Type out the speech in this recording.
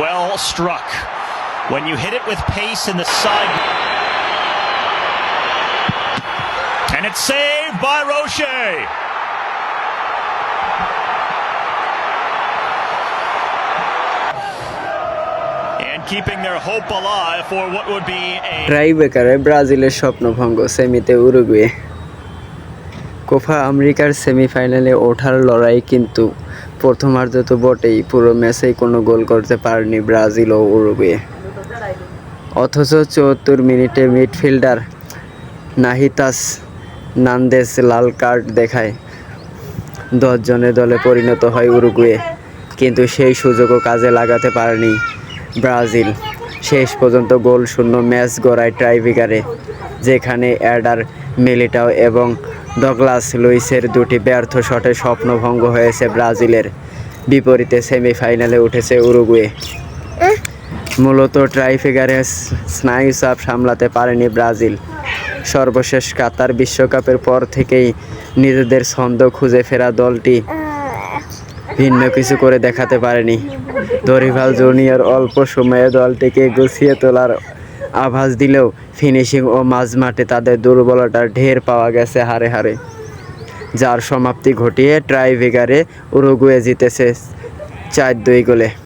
Well struck. When you hit it with pace in the side. And it's saved by Roche. And keeping their hope alive for what would be a ট্রাইবেকারে ব্রাজিলের স্বপ্নভঙ্গ সেমিতে Uruguay Copa আমেরিকার সেমিফাইনালে ওঠার লড়াই কিন্তু প্রথমার্ধ তো বটেই, পুরো ম্যাচেই কোনো গোল করতে পারেনি ব্রাজিল ও উরুগুয়ে। অথচ চুয়াত্তর মিনিটে মিডফিল্ডার নাহিতাস নান্দেস লাল কার্ড দেখায়। দশজনের দলে পরিণত হয় উরুগুয়ে, কিন্তু সেই সুযোগও কাজে লাগাতে পারেনি ব্রাজিল। শেষ পর্যন্ত গোল শূন্য ম্যাচ গড়ায় ট্রাইভিগারে, যেখানে অ্যাডার মিলিটাও এবং ডগলাস লুইসের দুটি ব্যর্থ শটে স্বপ্নভঙ্গ হয়েছে ব্রাজিলের বিপরীতে সেমিফাইনালে উঠেছে উরুগুয়ে। মূলত ট্রাইফিগারে স্নায়ু চাপ সামলাতে পারেনি ব্রাজিল। সর্বশেষ কাতার বিশ্বকাপের পর থেকেই নিজেদের ছন্দ খুঁজে ফেরা দলটি ভিন্ন কিছু করে দেখাতে পারেনি। দরিভাল জুনিয়র অল্প সময়ে দলটিকে গুছিয়ে তোলার আভাস দিলেও ফিনিশিং ও মাঝমাঠে তাদের দুর্বলতার ঢের পাওয়া গেছে হারে হারে। যার সমাপ্তি ঘটিয়ে ট্রাইভিগারে উরুগুয়ে জিতেছে চার দুই গোলে।